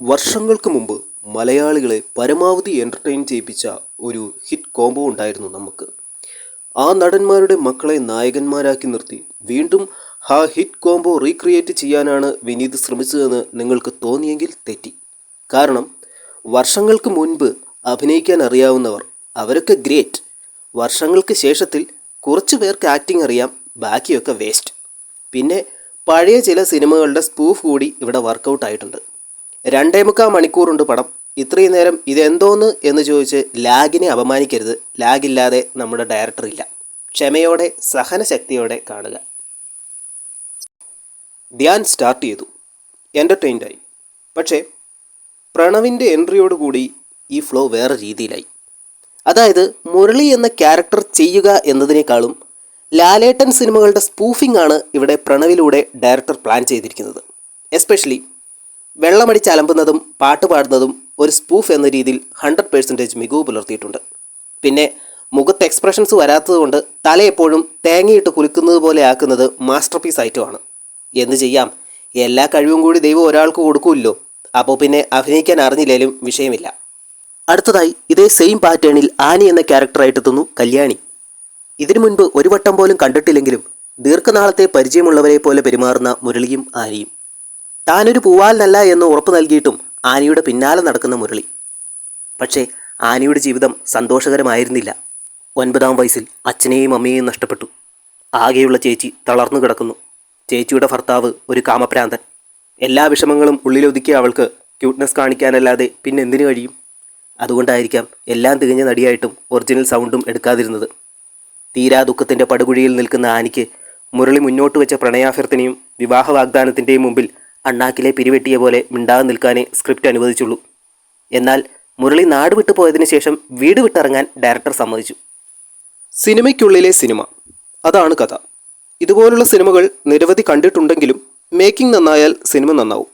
വർഷങ്ങൾക്ക് മുമ്പ് മലയാളികളെ പരമാവധി എന്റർടൈൻ ചെയ്യിപ്പിച്ച ഒരു ഹിറ്റ് കോംബോ ഉണ്ടായിരുന്നു നമുക്ക്. ആ നടന്മാരുടെ മക്കളെ നായകന്മാരാക്കി നിർത്തി. വീണ്ടും ആ ഹിറ്റ് കോംബോ റീക്രിയേറ്റ് ചെയ്യാനാണ് വിനീത് ശ്രമിച്ചതെന്ന് നിങ്ങൾക്ക് തോന്നിയെങ്കിൽ തെറ്റി. കാരണം വർഷങ്ങൾക്ക് മുൻപ് അഭിനയിക്കാൻ അറിയാവുന്നവർ അവരൊക്കെ ഗ്രേറ്റ് വർഷങ്ങൾക്ക് ശേഷത്തിൽ കുറച്ച് പേർക്ക് ആക്ടിംഗ് അറിയാം ബാക്കിയൊക്കെ വേസ്റ്റ് പിന്നെ പഴയ ചില സിനിമകളുടെ സ്പൂഫ് കൂടി ഇവിടെ വർക്കൗട്ട് ആയിട്ടുണ്ട്. രണ്ടേ മുക്കാൽ മണിക്കൂറുണ്ട് പടം. ഇത്രയും നേരം ഇതെന്തോന്ന് എന്ന് ചോദിച്ച് ലാഗിനെ അപമാനിക്കരുത്. ലാഗില്ലാതെ നമ്മുടെ ഡയറക്ടർ ഇല്ല. ക്ഷമയോടെ സഹനശക്തിയോടെ കാണുക. ധ്യാൻ സ്റ്റാർട്ട് ചെയ്തു. എന്റർടൈൻഡായി പക്ഷേ പ്രണവിന്റെ എൻട്രിയോടുകൂടി ഈ ഫ്ലോ വേറെ രീതിയിലായി. അതായത് മുരളി എന്ന ക്യാരക്ടർ ചെയ്യുക എന്നതിനേക്കാളും ലാലേട്ടൻ സിനിമകളുടെ സ്പൂഫിംഗ് ആണ് ഇവിടെ പ്രണവിലൂടെ ഡയറക്ടർ പ്ലാൻ ചെയ്തിരിക്കുന്നത്. എസ്പെഷ്യലി വെള്ളമടിച്ച് അലമ്പുന്നതും പാട്ടുപാടുന്നതും ഒരു സ്പൂഫ് എന്ന രീതിയിൽ ഹൺഡ്രഡ് പേഴ്സന്റേജ് മികവ് പുലർത്തിയിട്ടുണ്ട്. പിന്നെ മുഖത്ത് എക്സ്പ്രഷൻസ് വരാത്തതുകൊണ്ട് തല എപ്പോഴും തേങ്ങയിട്ട് കുലുക്കുന്നത് പോലെ ആക്കുന്നത് മാസ്റ്റർ പീസ് ആയിട്ടുമാണ്. എന്ത് ചെയ്യാം? എല്ലാ കഴിവും കൂടി ദൈവം ഒരാൾക്ക് കൊടുക്കുമല്ലോ അപ്പോൾ പിന്നെ അഭിനയിക്കാൻ അറിഞ്ഞില്ലേലും വിഷയമില്ല. അടുത്തതായി ഇതേ സെയിം പാറ്റേണിൽ ആനി എന്ന ക്യാരക്ടറായിട്ട് എത്തുന്നു കല്യാണി. ഇതിനു മുൻപ് ഒരു വട്ടം പോലും കണ്ടിട്ടില്ലെങ്കിലും ദീർഘനാളത്തെ പരിചയമുള്ളവരെ പോലെ പെരുമാറുന്ന മുരളിയും ആനിയും. താനൊരു പൂവാലിനല്ല എന്ന് ഉറപ്പ് നൽകിയിട്ടും ആനിയുടെ പിന്നാലെ നടക്കുന്ന മുരളി. പക്ഷേ ആനിയുടെ ജീവിതം സന്തോഷകരമായിരുന്നില്ല. ഒൻപതാം വയസ്സിൽ അച്ഛനെയും അമ്മയെയും നഷ്ടപ്പെട്ടു. ആകെയുള്ള ചേച്ചി തളർന്നു കിടക്കുന്നു. ചേച്ചിയുടെ ഭർത്താവ് ഒരു കാമപ്രാന്തൻ. എല്ലാ വിഷമങ്ങളും ഉള്ളിലൊതുക്കിയ അവൾക്ക് ക്യൂട്ട്നെസ് കാണിക്കാനല്ലാതെ പിന്നെ എന്തിനു കഴിയും? അതുകൊണ്ടായിരിക്കാം എല്ലാം തികഞ്ഞ നടിയായിട്ടും ഒറിജിനൽ സൗണ്ടും എടുക്കാതിരുന്നത്. തീരാ ദുഃഖത്തിന്റെ പടുകുഴിയിൽ നിൽക്കുന്ന ആനിക്ക് മുരളി മുന്നോട്ട് വെച്ച പ്രണയാഭ്യർത്ഥനയും വിവാഹ വാഗ്ദാനത്തിന്റെയും മുമ്പിൽ അണ്ണാക്കിലെ പിരിവെട്ടിയ പോലെ മിണ്ടാതെ നിൽക്കാനേ സ്ക്രിപ്റ്റ് അനുവദിച്ചുള്ളൂ. എന്നാൽ മുരളി നാട് വിട്ടു പോയതിനു ശേഷം വീട് വിട്ടിറങ്ങാൻ ഡയറക്ടർ സമ്മതിച്ചു. സിനിമയ്ക്കുള്ളിലെ സിനിമ. അതാണ് കഥ. ഇതുപോലുള്ള സിനിമകൾ നിരവധി കണ്ടിട്ടുണ്ടെങ്കിലും മേക്കിംഗ് നന്നായാൽ സിനിമ നന്നാവും.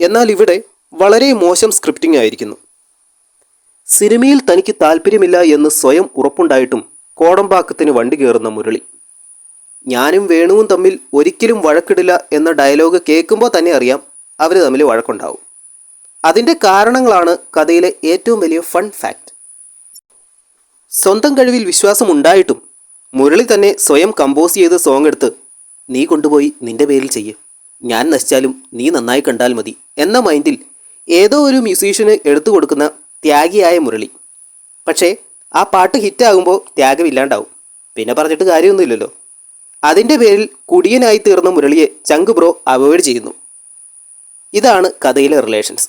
എന്നാൽ ഇവിടെ വളരെ മോശം സ്ക്രിപ്റ്റിംഗ് ആയിരിക്കുന്നു. സിനിമയിൽ തനിക്ക് താല്പര്യമില്ല എന്ന് സ്വയം ഉറപ്പുണ്ടായിട്ടും കോടമ്പാക്കത്തിന് വണ്ടി കയറുന്ന മുരളി. ഞാനും വേണുവും തമ്മിൽ ഒരിക്കലും വഴക്കിടില്ല എന്ന ഡയലോഗ് കേൾക്കുമ്പോൾ തന്നെ അറിയാം അവർ തമ്മിൽ വഴക്കുണ്ടാവും. അതിന്റെ കാരണങ്ങളാണ് കഥയിലെ ഏറ്റവും വലിയ ഫൺ ഫാക്റ്റ് സ്വന്തം കഴിവിൽ വിശ്വാസം ഉണ്ടായിട്ടും മുരളി തന്നെ സ്വയം കമ്പോസ് ചെയ്ത് സോങ് എടുത്ത് നീ കൊണ്ടുപോയി നിന്റെ പേരിൽ ചെയ്യ്. ഞാൻ നശിച്ചാലും നീ നന്നായി കണ്ടാൽ മതി എന്ന മൈൻഡിൽ ഏതോ ഒരു മ്യൂസീഷ്യന് എടുത്തു കൊടുക്കുന്ന ത്യാഗിയായ മുരളി. പക്ഷേ ആ പാട്ട് ഹിറ്റാകുമ്പോൾ ത്യാഗമില്ലാണ്ടാവും. പിന്നെ പറഞ്ഞിട്ട് കാര്യമൊന്നുമില്ലല്ലോ. അതിന്റെ പേരിൽ കുടിയനായി തീർന്ന മുരളിയെ ചങ്ക് ബ്രോ അവോയ്ഡ് ചെയ്യുന്നു. ഇതാണ് കഥയിലെ റിലേഷൻസ്.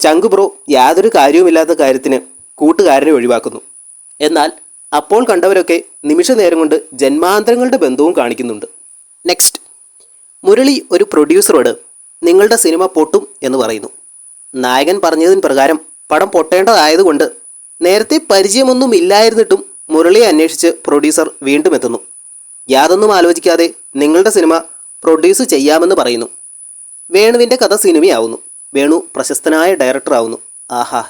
ചങ്ക് ബ്രോ യാതൊരു കാര്യവുമില്ലാത്ത കാര്യത്തിന് കൂട്ടുകാരനെ ഒഴിവാക്കുന്നു. എന്നാൽ അപ്പോൾ കണ്ടവരൊക്കെ നിമിഷ നേരം കൊണ്ട് ജന്മാന്തരങ്ങളുടെ ബന്ധവും കാണിക്കുന്നുണ്ട്. നെക്സ്റ്റ് മുരളി ഒരു പ്രൊഡ്യൂസറോട് നിങ്ങളുടെ സിനിമ പൊട്ടും എന്ന് പറയുന്നു. നായകൻ പറഞ്ഞതിന് പ്രകാരം പടം പൊട്ടേണ്ടതായതുകൊണ്ട് നേരത്തെ പരിചയമൊന്നും ഇല്ലായിരുന്നിട്ടും മുരളിയെ അന്വേഷിച്ച് പ്രൊഡ്യൂസർ വീണ്ടും എത്തുന്നു. യാതൊന്നും ആലോചിക്കാതെ നിങ്ങളുടെ സിനിമ പ്രൊഡ്യൂസ് ചെയ്യാമെന്ന് പറയുന്നു. വേണുവിന്റെ കഥ സിനിമയാവുന്നു. വേണു പ്രശസ്തനായ ഡയറക്ടറാവുന്നു ആഹാ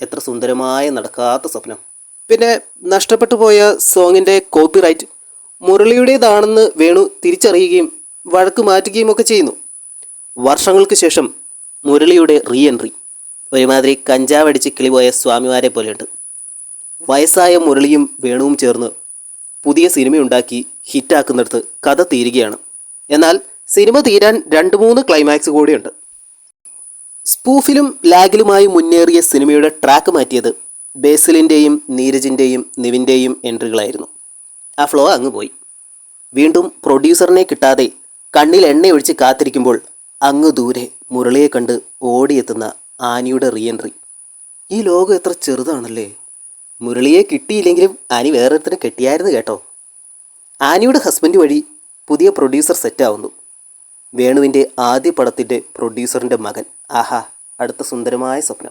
എത്ര സുന്ദരമായ നടക്കാത്ത സ്വപ്നം. പിന്നെ നഷ്ടപ്പെട്ടു പോയ സോങ്ങിന്റെ കോപ്പിറൈറ്റ് മുരളിയുടേതാണെന്ന് വേണു തിരിച്ചറിയുകയും വഴക്ക് മാറ്റുകയും ഒക്കെ ചെയ്യുന്നു. വർഷങ്ങൾക്ക് ശേഷം മുരളിയുടെ റീ എൻട്രി ഒരുമാതിരി കഞ്ചാവടിച്ച് കിളിപോയ സ്വാമിമാരെ പോലെയുണ്ട്. വയസ്സായ മുരളിയും വേണുവും ചേർന്ന് പുതിയ സിനിമയുണ്ടാക്കി ഹിറ്റാക്കുന്നിടത്ത് കഥ തീരുകയാണ്. എന്നാൽ സിനിമ തീരാൻ രണ്ട് മൂന്ന് ക്ലൈമാക്സ് കൂടിയുണ്ട്. സ്പൂഫിലും ലാഗിലുമായി മുന്നേറിയ സിനിമയുടെ ട്രാക്ക് മാറ്റിയത് ബേസിലിന്റെയും നീരജിന്റെയും നിവിന്റെയും എൻട്രികളായിരുന്നു. ആ ഫ്ലോ അങ്ങ് പോയി. വീണ്ടും പ്രൊഡ്യൂസറിനെ കിട്ടാതെ കണ്ണിൽ എണ്ണയൊഴിച്ച് കാത്തിരിക്കുമ്പോൾ അങ്ങ് ദൂരെ മുരളിയെ കണ്ട് ഓടിയെത്തുന്ന ആനിയുടെ റീഎൻട്രി ഈ ലോകം എത്ര ചെറുതാണല്ലേ? മുരളിയെ കിട്ടിയില്ലെങ്കിലും ആനി വേറൊരുത്തരം കെട്ടിയായിരുന്നു കേട്ടോ. ആനിയുടെ ഹസ്ബൻഡ് വഴി പുതിയ പ്രൊഡ്യൂസർ സെറ്റാവുന്നു വേണുവിന്റെ ആദ്യ പടത്തിന്റെ പ്രൊഡ്യൂസറിന്റെ മകൻ. ആഹാ അടുത്ത സുന്ദരമായ സ്വപ്നം.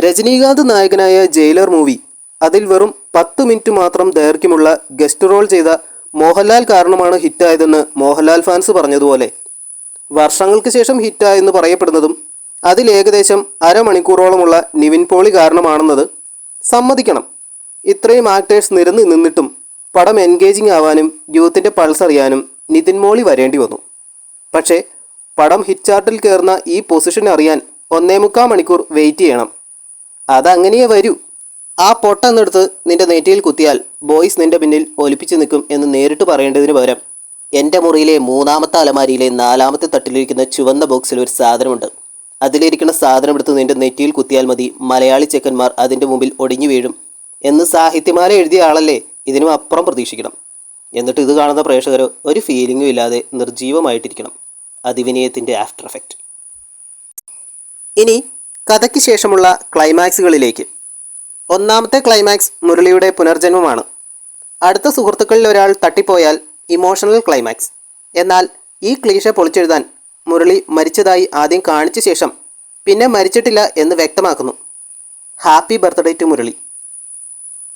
രജനീകാന്ത് നായകനായ ജയിലർ മൂവി. അതിൽ വെറും പത്ത് മിനിറ്റ് മാത്രം ദൈർഘ്യമുള്ള ഗസ്റ്റ് റോൾ ചെയ്ത മോഹൻലാൽ കാരണമാണ് ഹിറ്റായതെന്ന് മോഹൻലാൽ ഫാൻസ് പറഞ്ഞതുപോലെ. വർഷങ്ങൾക്ക് ശേഷം ഹിറ്റായെന്ന് പറയപ്പെടുന്നതും അതിൽ ഏകദേശം അരമണിക്കൂറോളമുള്ള നിവിൻ പോളി കാരണമാണെന്നത് സമ്മതിക്കണം. ഇത്രയും ആക്ടേഴ്സ് നിരന്ന് നിന്നിട്ടും പടം എൻഗേജിങ് ആവാനും യൂത്തിന്റെ പൾസ് അറിയാനും നിതിൻ മോളി വരേണ്ടി വന്നു. പക്ഷേ പടം ഹിറ്റ് ചാർട്ടിൽ കയറുന്ന ഈ പൊസിഷൻ അറിയാൻ ഒന്നേ മുക്കാൽ മണിക്കൂർ വെയിറ്റ് ചെയ്യണം. അതങ്ങനെയേ വരൂ. ആ പൊട്ടെന്നെടുത്ത് നിന്റെ നെറ്റിയിൽ കുത്തിയാൽ ബോയ്സ് നിന്റെ പിന്നിൽ ഒലിപ്പിച്ചു നിൽക്കും എന്ന് നേരിട്ട് പറയേണ്ടതിന് പകരം എന്റെ മുറിയിലെ മൂന്നാമത്തെ അലമാരിയിലെ നാലാമത്തെ തട്ടിലിരിക്കുന്ന ചുവന്ന ബോക്സിൽ ഒരു സാധനമുണ്ട്. അതിലിരിക്കുന്ന സാധനം എടുത്ത് നിന്റെ നെറ്റിയിൽ കുത്തിയാൽ മതി. മലയാളി ചെക്കന്മാർ അതിന്റെ മുമ്പിൽ ഒടിഞ്ഞു വീഴും എന്ന് സാഹിത്യമാല എഴുതിയ ആളല്ലേ? ഇതിനും അപ്പുറം പ്രതീക്ഷിക്കണം. എന്നിട്ട് ഇത് കാണുന്ന പ്രേക്ഷകർ ഒരു ഫീലിംഗും ഇല്ലാതെ നിർജീവമായിട്ടിരിക്കണം അതിവിനയത്തിന്റെ ആഫ്റ്റർ എഫക്റ്റ് ഇനി കഥയ്ക്ക് ശേഷമുള്ള ക്ലൈമാക്സുകളിലേക്ക് ഒന്നാമത്തെ ക്ലൈമാക്സ് മുരളിയുടെ പുനർജന്മമാണ്. അടുത്ത സുഹൃത്തുക്കളിൽ ഒരാൾ തട്ടിപ്പോയാൽ ഇമോഷണൽ ക്ലൈമാക്സ് എന്നാൽ ഈ ക്ലീഷ പൊളിച്ചെഴുതാൻ മുരളി മരിച്ചതായി ആദ്യം കാണിച്ച ശേഷം പിന്നെ മരിച്ചിട്ടില്ല എന്ന് വ്യക്തമാക്കുന്നു. Happy birthday to Murali.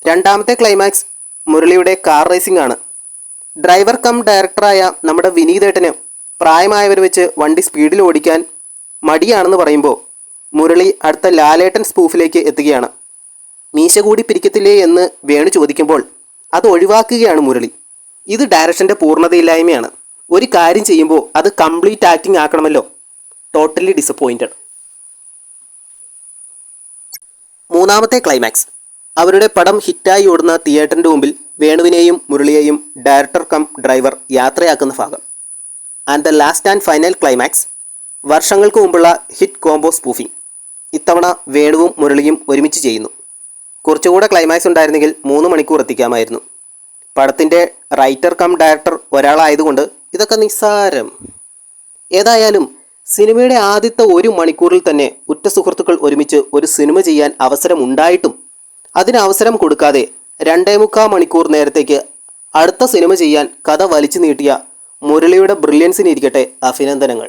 രണ്ടാമത്തെ ക്ലൈമാക്സ് മുരളിയുടെ കാർ റേസിംഗ് ആണ്. ഡ്രൈവർ കം ഡയറക്ടറായ നമ്മുടെ വിനീതേട്ടന് പ്രായമായവർ വെച്ച് വണ്ടി സ്പീഡിൽ ഓടിക്കാൻ മടിയാണെന്ന് പറയുമ്പോൾ മുരളി അടുത്ത ലാലേട്ടൻ സ്പൂഫിലേക്ക് എത്തുകയാണ്. മീശ കൂടി പിരിക്കത്തില്ലേ എന്ന് വേണു ചോദിക്കുമ്പോൾ അത് ഒഴിവാക്കുകയാണ് മുരളി. ഇത് ഡയറക്ഷന്റെ പൂർണതയില്ലായ്മയാണ്. ഒരു കാര്യം ചെയ്യുമ്പോൾ അത് കംപ്ലീറ്റ് ആക്ടിങ് ആക്കണമല്ലോ. ടോട്ടലി ഡിസപ്പോയിന്റഡ് മൂന്നാമത്തെ ക്ലൈമാക്സ് അവരുടെ പടം ഹിറ്റായി ഓടുന്ന തിയേറ്ററിന്റെ മുമ്പിൽ വേണുവിനെയും മുരളിയെയും ഡയറക്ടർ കം ഡ്രൈവർ യാത്രയാക്കുന്ന ഭാഗം. And the last and final climax വർഷങ്ങൾക്ക് മുമ്പുള്ള ഹിറ്റ് കോംബോ സ്പൂഫിംഗ് ഇത്തവണ വേണുവും മുരളിയും ഒരുമിച്ച് ചെയ്യുന്നു. കുറച്ചുകൂടെ ക്ലൈമാക്സ് ഉണ്ടായിരുന്നെങ്കിൽ മൂന്ന് മണിക്കൂർ എത്തിക്കാമായിരുന്നു. പടത്തിന്റെ റൈറ്റർ കം ഡയറക്ടർ ഒരാളായതുകൊണ്ട് ഇതൊക്കെ നിസ്സാരം. ഏതായാലും സിനിമയുടെ ആദ്യത്തെ ഒരു മണിക്കൂറിൽ തന്നെ ഉറ്റ സുഹൃത്തുക്കൾ ഒരുമിച്ച് ഒരു സിനിമ ചെയ്യാൻ അവസരം ഉണ്ടായിട്ടും അതിന് അവസരം കൊടുക്കാതെ രണ്ടേ മുക്കാൽ മണിക്കൂർ നേരത്തേക്ക് അടുത്ത സിനിമ ചെയ്യാൻ കഥ വലിച്ചു നീട്ടിയ മുരളിയുടെ ബ്രില്യൻസിനിരിക്കട്ടെ അഭിനന്ദനങ്ങൾ.